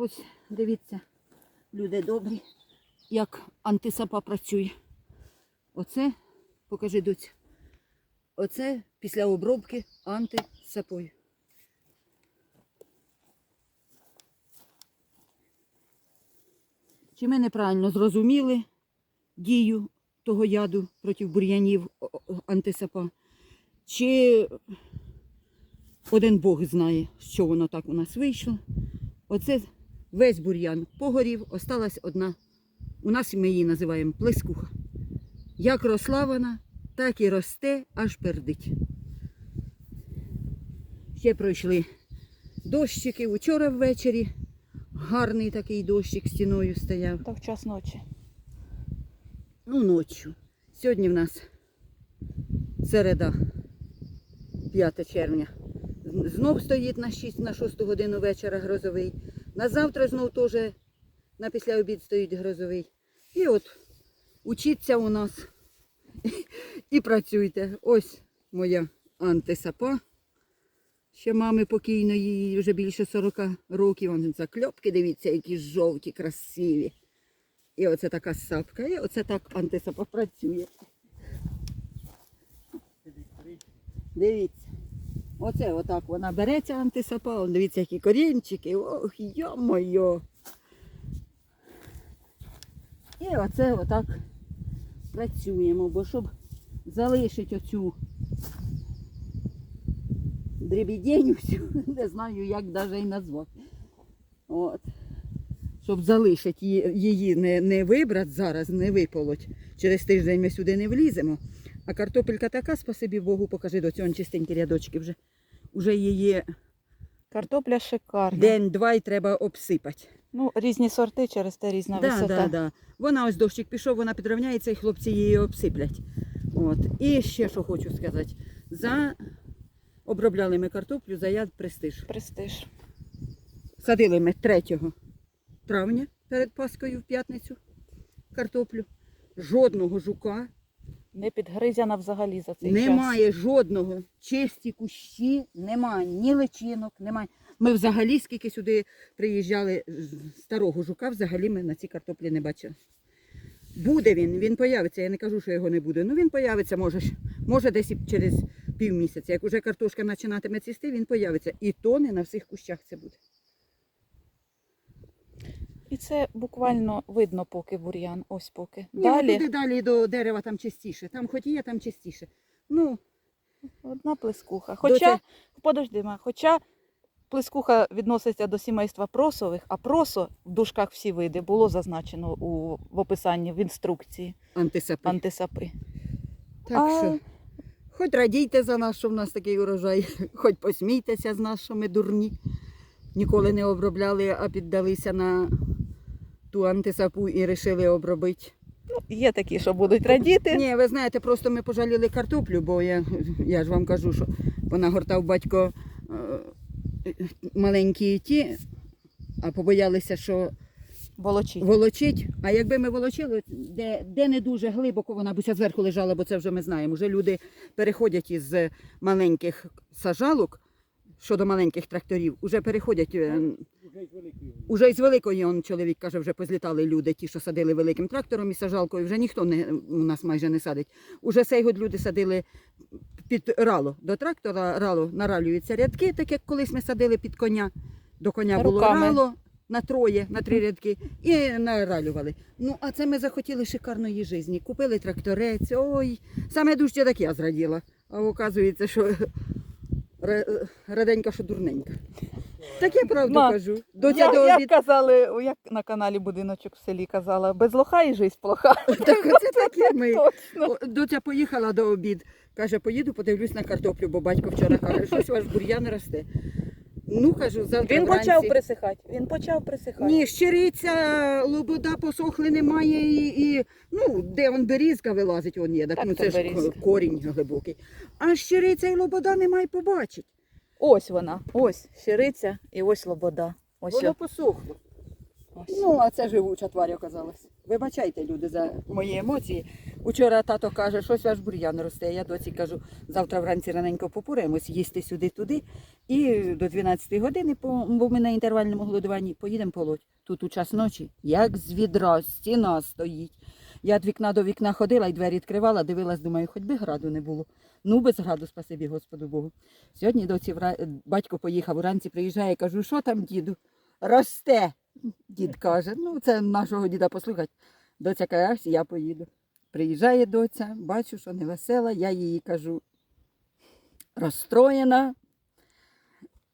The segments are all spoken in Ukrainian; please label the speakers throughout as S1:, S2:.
S1: Ось, дивіться, люди добрі, як антисапа працює. Оце, покажи доць. Оце після обробки антисапою. Чи ми неправильно зрозуміли дію того яду проти бур'янів антисапа? Чи один Бог знає, що воно так у нас вийшло? Оце весь бур'ян погорів, осталась одна. У нас ми її називаємо плескуха. Як росла вона, так і росте, аж пердить. Ще пройшли дощики. Учора ввечері гарний такий дощик стіною стояв.
S2: То в час ночі.
S1: Ну, ночі. Сьогодні в нас середа, 5 червня. Знов стоїть на 6 на 6 годину вечора грозовий. На завтра знов теж на після обід стоїть грозовий. І от учіться у нас і працюйте. Ось моя антисапа. Ще мами покійної, їй вже більше 40 років. Вон закльопки, дивіться, які жовті, красиві. І оце така сапка, і оце так антисапа працює. Дивіться. Оце отак вона береться антисапа, он дивіться, які корінчики. Ох, йо-моє. І оце отак працюємо, бо щоб залишити оцю дребідень всю, не знаю, як навіть і назвати. От. Щоб залишити її не, не вибрати зараз, не виполоть. Через тиждень ми сюди не вліземо. А картопелька така, спасибі Богу, покажи до цього чистенькі рядочки вже. Уже її
S2: Картопля шикарна.
S1: день-два і треба обсипати.
S2: Ну, різні сорти через те різна
S1: Да,
S2: висота.
S1: да, да. Вона ось дощик пішов, вона підрівняється і хлопці її обсиплять. От. І ще що хочу сказати. За... Обробляли ми картоплю за яд престиж.
S2: Престиж.
S1: Садили ми 3 травня перед Паскою в п'ятницю картоплю. Жодного жука,
S2: Не підгризяна взагалі за цей час.
S1: немає жодного. Чисті кущі, немає ні личинок, немає. Ми взагалі, скільки сюди приїжджали старого жука, взагалі ми на цій картоплі не бачили. Буде він, він появиться. Я не кажу, що його не буде. Ну він появиться, може, може десь і через півмісяця. Як уже картошка починатиме цвісти, він появиться. І то не на всіх кущах це буде.
S2: І це буквально видно поки бур'ян. Ось поки.
S1: Ні,
S2: Далі
S1: туди далі до дерева там чистіше. Там хоч є, там чистіше. Ну,
S2: одна плескуха. Хоча, подожди, ма, хоча плескуха відноситься до сімейства просових, а просо в дужках всі види було зазначено у, в описанні в інструкції
S1: антисапи.
S2: антисапи.
S1: Так
S2: А-
S1: що, хоч радійте за нас, що в нас такий урожай, хоч посмійтеся з нас, що ми дурні. Ніколи не обробляли, а піддалися на ту антисапу і вирішили обробити.
S2: Ну, є такі, що будуть радіти.
S1: Ні, ви знаєте, просто ми пожаліли картоплю, бо я, я ж вам кажу, що вона гортав батько е, маленькі ті, а побоялися, що
S2: Волочіть.
S1: волочить. А якби ми волочили, де, де не дуже глибоко вона б зверху лежала, бо це вже ми знаємо. Вже люди переходять із маленьких сажалок щодо маленьких тракторів, вже переходять. Уже із великої он чоловік каже, вже позлітали люди, ті, що садили великим трактором і сажалкою, вже ніхто не у нас майже не садить. Уже цей год люди садили під рало. До трактора рало наралюються рядки, так як колись ми садили під коня. До коня було
S2: Руками.
S1: рало на троє, на три рядки, і наралювали. Ну, а це ми захотіли шикарної житті. Купили тракторець, ой, саме дужче так я зраділа. А оказується, що ра- раденька, що дурненька. Так я правду
S2: Ма,
S1: кажу. Доця
S2: як,
S1: до
S2: як
S1: обід.
S2: казали, як на каналі Будиночок в селі казала, без лоха і жизнь плоха.
S1: Так оце таке ми. О, Доця поїхала до обід. Каже, поїду, подивлюсь на картоплю, бо батько вчора каже, щось ваш бур'ян росте. Ну, кажу, завтра
S2: Він
S1: вранці.
S2: почав присихати. Він почав присихати.
S1: Ні, щириця, лобода посохли немає і, і ну, де он берізка вилазить, он є, так,
S2: Так,
S1: ну
S2: то
S1: це ж
S2: берізка.
S1: корінь глибокий. А щириця і лобода немає побачить.
S2: Ось вона, ось щириця і ось лобода. Ось
S1: Воно посохло.
S2: Ось.
S1: Ну, а це живуча тварь оказалась. Вибачайте, люди, за мої емоції. Учора тато каже, щось ваш бур'ян росте. Я доці кажу, завтра вранці раненько попуремось, їсти сюди-туди. І до 12 години, бо ми на інтервальному голодуванні, поїдемо полоть. Тут у час ночі, як з відра, стіна стоїть. Я від вікна до вікна ходила і двері відкривала, дивилась, думаю, хоч би граду не було. Ну, без граду, спасибі Господу Богу. Сьогодні доці вра- батько поїхав, уранці приїжджає, кажу, що там, діду? Росте. Дід каже, ну це нашого діда послухати. Доця каже, «Ась, я поїду. Приїжджає доця, бачу, що не весела, я їй кажу, розстроєна,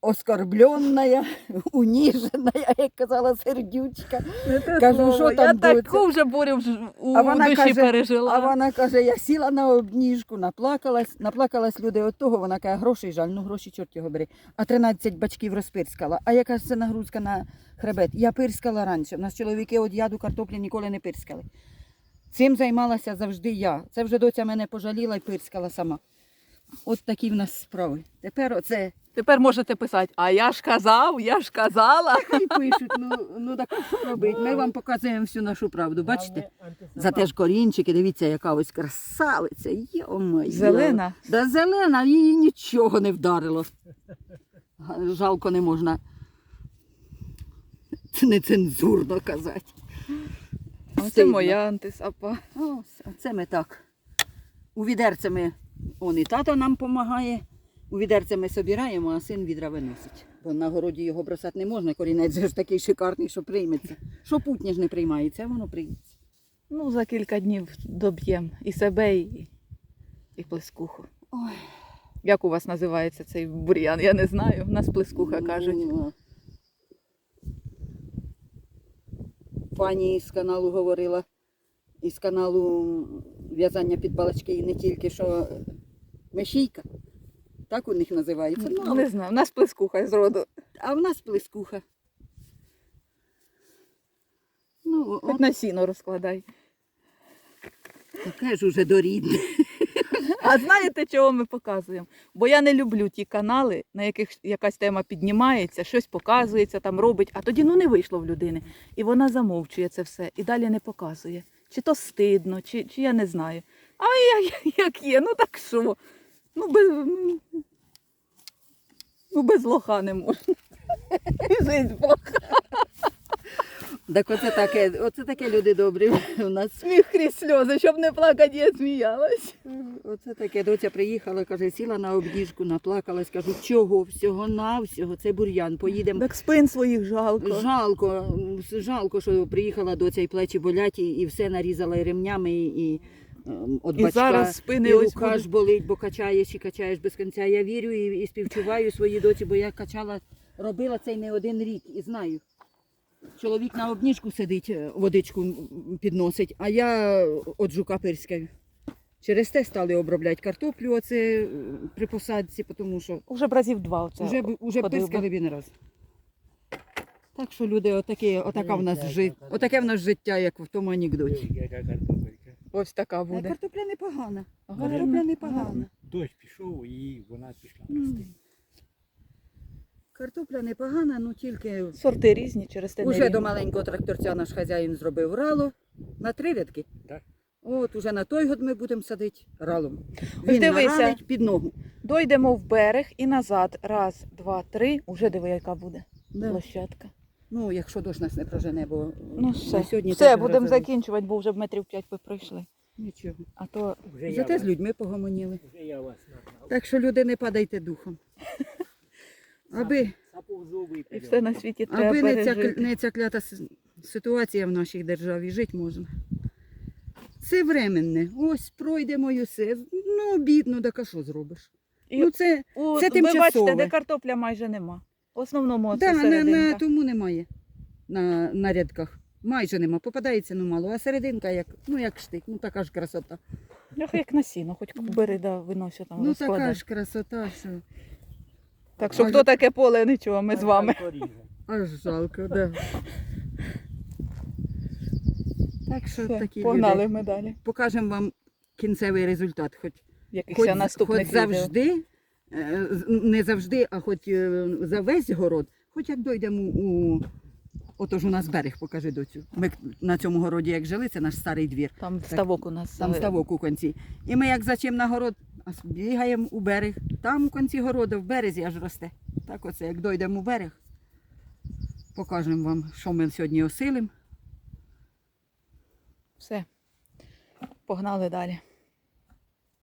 S1: оскорблена, уніжена, як казала сердючка. Кажу, що
S2: я
S1: там,
S2: таку вже борю в- у
S1: А вона
S2: душі
S1: каже-
S2: пережила.
S1: А вона каже, я сіла на обніжку, наплакалась, наплакалась люди від того, вона каже, грошей жаль, ну гроші чорт його бери. А 13 бачків розпирскала. А яка ж це нагрузка на хребет? Я пирскала раніше. У нас чоловіки від яду картоплі ніколи не пирскали. Цим займалася завжди я. Це вже доця мене пожаліла і пирскала сама. От такі в нас справи. Тепер оце
S2: Тепер можете писати, а я ж казав, я ж казала.
S1: і пишуть, ну, ну так що робить? Ми вам показуємо всю нашу правду. Бачите? Зате ж корінчики, дивіться, яка ось красавиця. Йо-моє.
S2: Зелена.
S1: Да зелена, її нічого не вдарило. Жалко не можна. Це нецензурно казати.
S2: Оце моя антисапа.
S1: Ось, а це ми так. У відерце ми, он і тато нам допомагає. У відерце ми собираємо, а син відра виносить. Бо на городі його бросати не можна, корінець ж такий шикарний, що прийметься. Що путня ж не приймається, воно прийметься.
S2: Ну, за кілька днів доб'ємо і себе, і, і плескуху.
S1: Ой.
S2: Як у вас називається цей бур'ян? Я не знаю. У нас плескуха кажуть.
S1: Ну, Пані з каналу говорила, із каналу в'язання під балачки і не тільки, що мешійка. Так у них називається. Ну, але-
S2: Не знаю, у нас плескуха з роду.
S1: а в нас плескуха. Ну,
S2: Хоч
S1: от
S2: на сіно розкладай.
S1: таке ж уже дорідне.
S2: А знаєте, чого ми показуємо? Бо я не люблю ті канали, на яких якась тема піднімається, щось показується, там робить, а тоді ну не вийшло в людини. І вона замовчує це все і далі не показує. Чи то стидно, чи, чи я не знаю. А як, як є, ну так що? Ну без, ну, без лоха не можна. Жить плохо.
S1: Так оце таке, оце таке люди добрі у нас.
S2: Сміх крізь сльози, щоб не плакати, я сміялась.
S1: Оце таке доця приїхала, каже, сіла на обніжку, наплакалась, кажу, чого всього навсього, це бур'ян, поїдемо.
S2: Так спин своїх жалко.
S1: Жалко, жалко, що приїхала доця і плечі болять, і, і все нарізала і ремнями, і, і ем, от
S2: І
S1: бачка,
S2: зараз спини
S1: і рука
S2: будуть.
S1: ж болить, бо качаєш і качаєш без кінця. Я вірю і, і співчуваю своїй доці, бо я качала, робила цей не один рік і знаю. Чоловік на обніжку сидить, е, водичку підносить, а я от жука пирскаю. Через те стали обробляти картоплю оце е, при посадці, тому що
S2: Уже б разів два оце.
S1: вже,
S2: ходив би.
S1: пирскали він раз. Так що люди, отакі, отака в нас жит, отаке в нас життя, як в тому анекдоті.
S3: Яка картопелька.
S2: Ось така
S1: А
S2: буде.
S1: картопля непогана. Картопля непогана.
S3: Дощ пішов і вона пішла рости.
S1: Картопля непогана, ну тільки
S2: Сорти різні через те.
S1: уже до маленького тракторця наш хазяїн зробив рало на три рядки.
S3: Так.
S1: От уже на той год ми будемо садити ралом. Він
S2: дивися.
S1: під ногу.
S2: Дойдемо в берег і назад. Раз, два, три. Уже диви, яка буде
S1: Да.
S2: площадка.
S1: Ну, якщо дощ нас не прожене, бо
S2: Ну
S1: на сьогодні
S2: все будемо
S1: грозовий.
S2: закінчувати, бо вже б метрів п'ять ви пройшли.
S1: Нічого.
S2: А то
S3: Вже я,
S1: Зате
S3: вас,
S1: з людьми погомоніли.
S3: вже я вас нагнав.
S1: Так що люди не падайте духом. Аби,
S3: і
S2: все на світі треба
S1: аби не ця, не ця клята ситуація в нашій державі, жити можна. Це временне. Ось пройдемо і все. Ну, бідно, так а що зробиш?
S2: І
S1: Ну, це,
S2: у-
S1: це
S2: ви бачите, де картопля майже нема. В основному
S1: да, на,
S2: серединка.
S1: на тому немає. На, на рядках. Майже нема. Попадається ну мало, а серединка як, ну, як штик, ну така ж красота.
S2: Ох, як на сіно, хоч бери, да, виносять там
S1: ну така ж красота, що
S2: Так що хто таке поле, нічого, ми з вами.
S1: Аж жалко, да. Так що
S2: Все,
S1: такі
S2: погнали
S1: люди.
S2: ми далі.
S1: Покажемо вам кінцевий результат. Хоч
S2: якихось
S1: хоч,
S2: наступних
S1: хоч
S2: відео.
S1: завжди, е, з- не завжди, а хоч е, за весь город, хоч як дойдемо у Отож у нас берег, покажи доцю. Ми на цьому городі як жили, це наш старий двір.
S2: Там ставок у нас.
S1: Там ставок у кінці. І ми як зачем на город, бігаємо у берег. Там у кінці городу, в березі аж росте. Так оце, як дойдемо у берег, покажемо вам, що ми сьогодні осилимо.
S2: Все. Погнали далі.